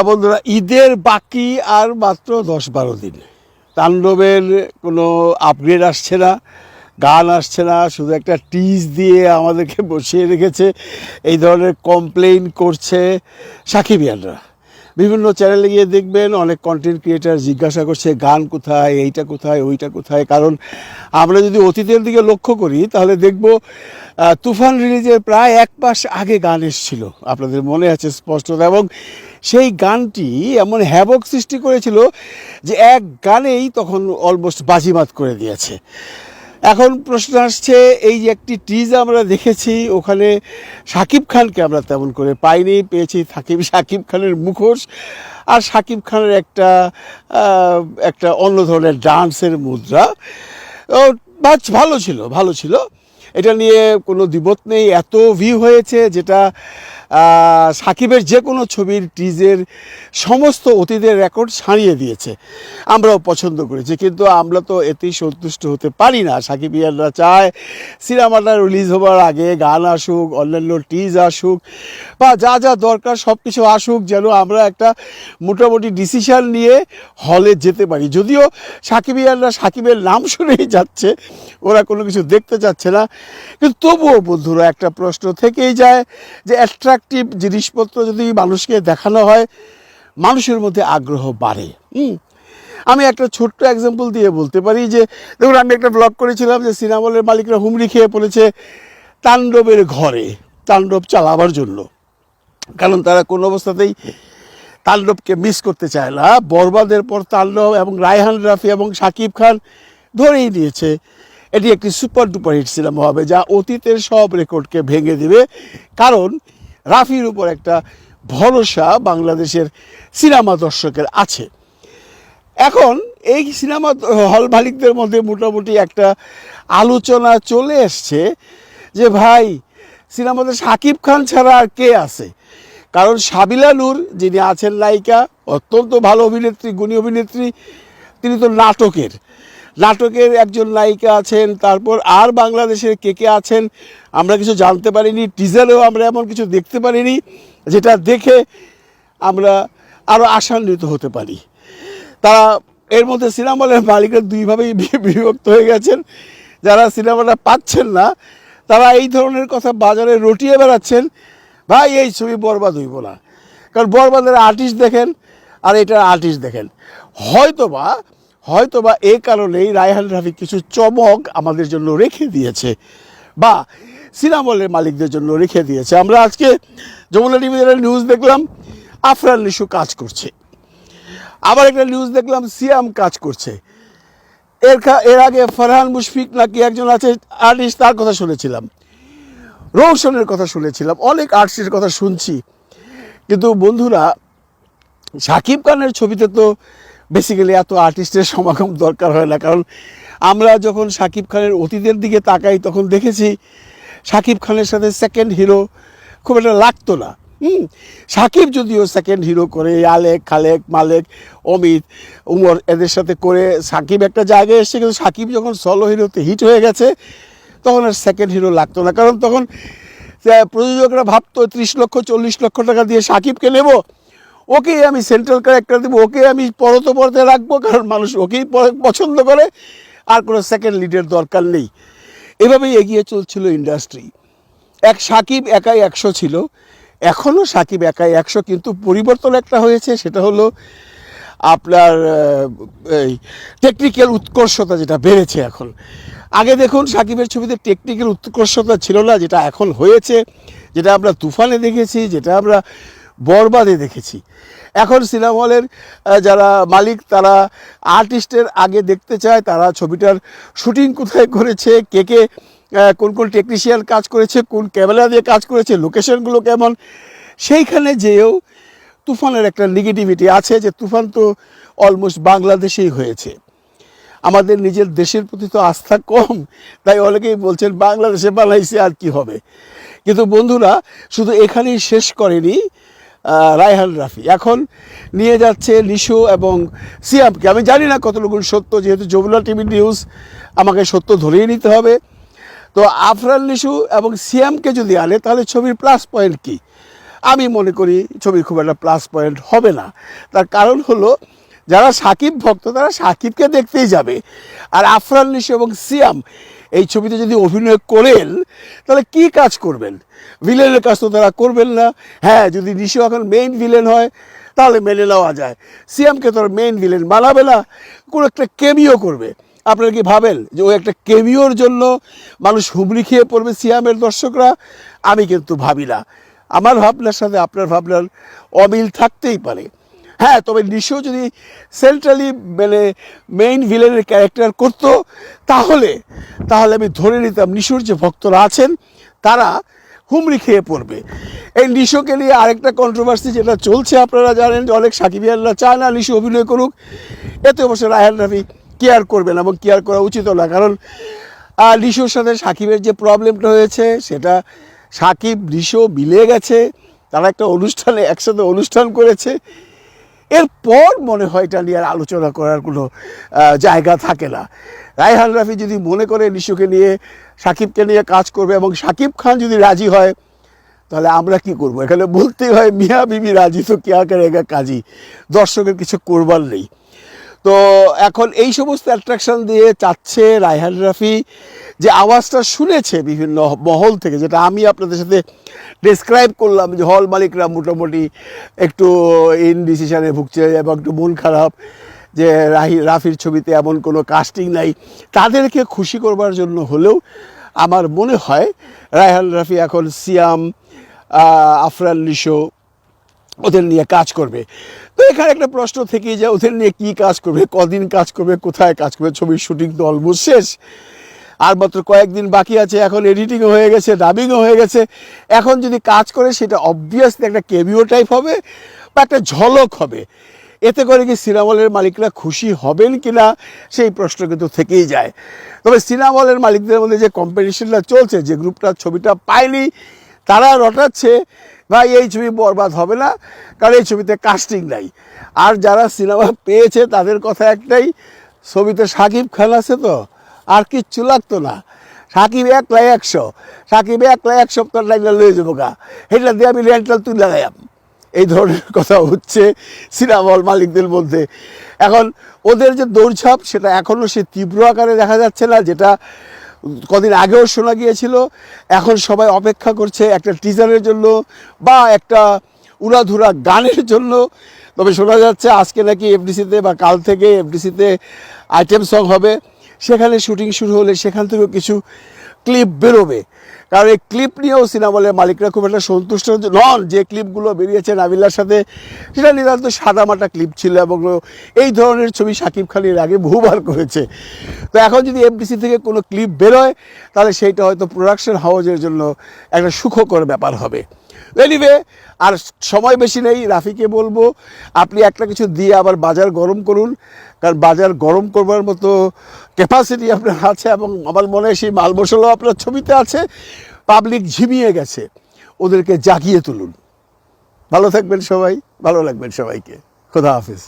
বন্ধুরা, ঈদের বাকি আর মাত্র দশ বারো দিন। তাণ্ডবের কোনো আপগ্রেড আসছে না, গান আসছে না, শুধু একটা টিজ দিয়ে আমাদেরকে বসিয়ে রেখেছে, এই ধরনের কমপ্লেন করছে সাকিবিয়ানরা বিভিন্ন চ্যানেলে গিয়ে দেখবেন অনেক কন্টেন্ট ক্রিয়েটার জিজ্ঞাসা করছে, গান কোথায়? এইটা কোথায়? ওইটা কোথায়? কারণ আমরা যদি অতীতের দিকে লক্ষ্য করি, তাহলে দেখব তুফান রিলিজের প্রায় এক মাস আগে গান এসেছিল। আপনাদের মনে আছে স্পষ্টতা, এবং সেই গানটি এমন হ্যাবক সৃষ্টি করেছিল যে এক গানেই তখন অলমোস্ট বাজিমাত করে দিয়েছে। এখন প্রশ্ন আসছে, এই যে একটি টিজ আমরা দেখেছি, ওখানে সাকিব খানকে আমরা তেমন করে পাইনি, পেয়েছি থাকিব সাকিব খানের মুখোশ। আর সাকিব খানের একটা একটা অন্য ধরনের ডান্সের মুদ্রা। ভালো ছিল ভালো ছিল। এটা নিয়ে কোনো দ্বিমত নেই। এত ভিউ হয়েছে যেটা সাকিবের যে কোনো ছবির টিজের সমস্ত অতীতের রেকর্ড ছাড়িয়ে দিয়েছে। আমরাও পছন্দ করেছি, কিন্তু আমরা তো এতেই সন্তুষ্ট হতে পারি না। সাকিব ইয়ানরা চায় সিনেমাটা রিলিজ হবার আগে গান আসুক, অন্যান্য টিজ আসুক, বা যা যা দরকার সব কিছু আসুক, যেন আমরা একটা মোটামুটি ডিসিশান নিয়ে হলে যেতে পারি। যদিও সাকিব ইয়ানরা সাকিবের নাম শুনেই যাচ্ছে, ওরা কোনো কিছু দেখতে চাচ্ছে না। কিন্তু তবুও বন্ধুরা, একটা প্রশ্ন থেকেই যায় যে অ্যাট্রাকটিভ জিনিসপত্র যদি মানুষকে দেখানো হয়, মানুষের মধ্যে আগ্রহ বাড়ে। হুম। আমি একটা ছোট্ট এক্সাম্পল দিয়ে বলতে পারি যে, দেখুন, আমি একটা ব্লগ করেছিলাম যে সিনেমলের মালিকরা হুমড়ি খেয়ে পড়েছে তাণ্ডবের ঘরে, তাণ্ডব চালাবার জন্য। কারণ তারা কোনো অবস্থাতেই তাণ্ডবকে মিস করতে চায় না। বরবাদের পর তাণ্ডব এবং রায়হান রাফি এবং শাকিব খান ধরেই নিয়েছে। এটি একটি সুপার ডুপার হিট সিনেমা হবে, যা অতীতের সব রেকর্ডকে ভেঙে দেবে। কারণ রাফির উপর একটা ভরসা বাংলাদেশের সিনেমা দর্শকের আছে। এখন এই সিনেমা হল মালিকদের মধ্যে মোটামুটি একটা আলোচনা চলে এসছে যে, ভাই, সিনেমাতে শাকিব খান ছাড়া আর কে আছে? কারণ সাবিলা নূর, যিনি আছেন নায়িকা, অত্যন্ত ভালো অভিনেত্রী, গুণী অভিনেত্রী, তিনি তো নাটকের। নাটকের একজন নায়িকা আছেন, তারপর আর বাংলাদেশের কে কে আছেন, আমরা কিছু জানতে পারিনি, টিজারেও আমরা এমন কিছু দেখতে পারিনি, যেটা দেখে আমরা আরও আশান্বিত হতে পারি। তারা এর মধ্যে সিনেমা মালিকের দুইভাবেই বিভক্ত হয়ে গেছেন। যারা সিনেমাটা পাচ্ছেন না, তারা এই ধরনের কথা বাজারে রটিয়ে বেড়াচ্ছেন, ভাই, এই ছবি বরবাদ হইব না। কারণ বরবাদের আর্টিস্ট দেখেন, আর এটার আর্টিস্ট দেখেন। হয়তোবা হয়তোবা এ কারণেই রায়হান রাফি কিছু চমক আমাদের জন্য রেখে দিয়েছে বা সিনেমলের মালিকদের জন্য রেখে দিয়েছে। আমরা আজকে যমুনা টিভিতে নিউজ দেখলাম, আফরান নিশু কাজ করছে। আবার একটা নিউজ দেখলাম, সিয়াম কাজ করছে। এর এর আগে ফরহান মুশফিক নাকি একজন আছে আর্টিস্ট তার কথা শুনেছিলাম। রৌশনের কথা শুনেছিলাম, অনেক আর্টিস্টের কথা শুনছি। কিন্তু বন্ধুরা, শাকিব খানের ছবিতে তো বেসিক্যালি এত আর্টিস্টের সমাগম দরকার হয় না। কারণ আমরা যখন শাকিব খানের অতীতের দিকে তাকাই, তখন দেখেছি শাকিব খানের সাথে সেকেন্ড হিরো খুব একটা লাগতো না। হুম? সাকিব যদিও সেকেন্ড হিরো করে, আলেক, খালেক, মালেক, অমিত, উমর এদের সাথে করে সাকিব একটা জায়গায় এসছে, কিন্তু সাকিব যখন সলো হিরোতে হিট হয়ে গেছে, তখন আর সেকেন্ড হিরো লাগতো না। কারণ তখন প্রযোজকরা ভাবতো ত্রিশ লক্ষ, চল্লিশ লক্ষ টাকা দিয়ে সাকিবকে নেব। ওকেই আমি সেন্ট্রাল ক্যারেক্টার দেবো ওকে আমি পরত পরতে রাখব, কারণ মানুষ ওকেই পছন্দ করে। আর কোনো সেকেন্ড লিডের দরকার নেই। এভাবেই এগিয়ে চলছিল ইন্ডাস্ট্রি এক সাকিব একাই একশো ছিল। এখনও সাকিব একাই একশো, কিন্তু পরিবর্তন একটা হয়েছে, সেটা হলো আপনার এই টেকনিক্যাল উৎকর্ষতা যেটা বেড়েছে এখন। আগে দেখুন, সাকিবের ছবিতে টেকনিক্যাল উৎকর্ষতা ছিল না, যেটা এখন হয়েছে, যেটা আমরা তুফানে দেখেছি, যেটা আমরা বরবাদে দেখেছি। এখন সিনেমা হলের যারা মালিক, তারা আর্টিস্টের আগে দেখতে চায়, তারা ছবিটার শুটিং কোথায় করেছে, কে কে কোন কোন টেকনিশিয়ান কাজ করেছে, কোন ক্যামেরা দিয়ে কাজ করেছে লোকেশনগুলো কেমন? সেইখানে যেয়েও তুফানের একটা নেগেটিভিটি আছে যে তুফান তো অলমোস্ট বাংলাদেশেই হয়েছে। আমাদের নিজের দেশের প্রতি তো আস্থা কম, তাই অনেকেই বলছেন বাংলাদেশে বানাইছে আর কি হবে। কিন্তু বন্ধুরা, শুধু এখানেই শেষ করেনি রায়হান রাফি। এখন নিয়ে যাচ্ছে নিশো এবং সিয়ামকে। আমি জানি না কতটুকু সত্য, যেহেতু যমুনা টিভি নিউজ আমাকে সত্য ধরেই নিতে হবে। তো আফরান নিশু এবং সিয়ামকে যদি আনে, তাহলে ছবির প্লাস পয়েন্ট কী? আমি মনে করি ছবির খুব একটা প্লাস পয়েন্ট হবে না। তার কারণ হলো, যারা সাকিব ভক্ত, তারা সাকিবকে দেখতেই যাবে। আর আফরান নিশো এবং সিয়াম এই ছবিতে যদি অভিনয় করেন, তাহলে কি কাজ করবেন? ভিলেনের কাজ তো তারা করবেন না। হ্যাঁ যদি নিশো এখন মেইন ভিলেন হয়, তাহলে মেনে নেওয়া যায়। সিয়ামকে তো মেইন ভিলেন বানাবে না। কোনো একটা কেমিও করবে। আপনারা কি ভাবেন যে ওই একটা কেমিওর জন্য মানুষ হুমড়ি খেয়ে পড়বে সিয়ামের দর্শকরা? আমি কিন্তু ভাবি না। আমার ভাবনার সাথে আপনার ভাবনার অমিল থাকতেই পারে। হ্যাঁ তবে নিশো যদি সেন্ট্রালি মানে মেইন ভিলেনের ক্যারেক্টার করতো, তাহলে তাহলে আমি ধরে নিতাম নিশোর যে ভক্তরা আছেন, তারা হুমড়ি খেয়ে পড়বে। এই নিশোকে নিয়ে আরেকটা কন্ট্রোভার্সি যেটা চলছে, আপনারা জানেন যে অনেক সাকিবিয়ানরা চায় না নিশো অভিনয় করুক। এতে অবশ্য রায়হান রাফি কেয়ার করবেন এবং কেয়ার করা উচিত না, কারণ নিশোর সাথে সাকিবের যে প্রবলেমটা হয়েছে, সেটা সাকিব, নিশো মিলে গেছে। তারা একটা অনুষ্ঠানে একসাথে অনুষ্ঠান করেছে। এরপর মনে হয় এটা নিয়ে আর আলোচনা করার কোনো জায়গা থাকে না। রায়হান রাফি যদি মনে করে নিশুকে নিয়ে, সাকিবকে নিয়ে কাজ করবে এবং সাকিব খান যদি রাজি হয়, তাহলে আমরা কি করব? এখানে বলতেই হয়, মিয়া বিবি রাজি তো কেয়া করেগা কাজী দর্শকের কিছু করবার নেই। তো এখন এই সমস্ত অ্যাট্রাকশন দিয়ে চাচ্ছে রায়হান রাফি। যে আওয়াজটা শুনেছে বিভিন্ন মহল থেকে, যেটা আমি আপনাদের সাথে ডেসক্রাইব করলাম যে হল মালিকরা মোটামুটি একটু ইনডিসিশনে ভুগছে এবং একটু মন খারাপ যে রাহি, রাফির ছবিতে এমন কোনো কাস্টিং নাই। তাদেরকে খুশি করবার জন্য হলেও আমার মনে হয় রায়হান রাফি এখন সিয়াম আফরান নিশো ওদের নিয়ে কাজ করবে। তো এখানে একটা প্রশ্ন থেকেই যে ওদের নিয়ে কি কাজ করবে, কদিন কাজ করবে, কোথায় কাজ করবে, ছবির শুটিং তো অলমোস্ট শেষ। আর মাত্র কয়েকদিন বাকি আছে, এখন এডিটিংও হয়ে গেছে ডাবিংও হয়ে গেছে। এখন যদি কাজ করে, সেটা অবভিয়াসলি একটা কেবিও টাইপ হবে বা একটা ঝলক হবে। এতে করে কি সিনেমলের মালিকরা খুশি হবেন কি না সেই প্রশ্ন কিন্তু থেকেই যায়। তবে সিনেমলের মালিকদের মধ্যে যে কম্পিটিশনটা চলছে, যে গ্রুপটা ছবিটা পায়নি, তারা রটাচ্ছে। ভাই, এই ছবি বরবাদ হবে না, কারণ এই ছবিতে কাস্টিং নাই। আর যারা সিনেমা পেয়েছে, তাদের কথা একটাই, ছবিতে সাকিব খান আছে তো, আর কিচ্ছু লাগতো না। সাকিব একলাই একশো, সাকিব একলাই এক সপ্তাহ লাইনে লয়ে যাব গা। সেটা দিয়ে আমি রেন্টাল তুই লাগাইয়াম। এই ধরনের কথা হচ্ছে সিনেমা হল মালিকদের মধ্যে। এখন ওদের যে দৌড়ঝাঁপ, সেটা এখনও সে তীব্র আকারে দেখা যাচ্ছে না, যেটা কদিন আগেও শোনা গিয়েছিল, এখন সবাই অপেক্ষা করছে একটা টিজারের জন্য বা একটা উড়াধুরা গানের জন্য। তবে শোনা যাচ্ছে আজকে নাকি এফডিসিতে বা কাল থেকে এফডিসিতে আইটেম সং হবে। সেখানে শুটিং শুরু হলে সেখান থেকেও কিছু ক্লিপ বেরোবে। কারণ এই ক্লিপ নিয়েও সিনেমালের মালিকরা খুব একটা সন্তুষ্ট নন। যে ক্লিপগুলো বেরিয়েছে নাবিলার সাথে, সেটা নিতান্ত সাদামাটা ক্লিপ ছিল এবং এই ধরনের ছবি সাকিব খানের আগে বহুবার করেছে। তো এখন যদি এমপিসি থেকে কোনো ক্লিপ বেরোয়, তাহলে সেইটা হয়তো প্রোডাকশন হাউজের জন্য একটা সুখকর ব্যাপার হবে। এনিওয়ে আর সময় বেশি নেই, রাফিকে বলব, আপনি একটা কিছু দিয়ে আবার বাজার গরম করুন, কারণ বাজার গরম করবার মতো ক্যাপাসিটি আপনার আছে এবং আমার মনে হয় সেই মাল মশলাও আপনার ছবিতে আছে পাবলিক ঝিমিয়ে গেছে, ওদেরকে জাগিয়ে তুলুন। ভালো থাকবেন সবাই, ভালো লাগবেন সবাইকে। খোদা হাফিজ।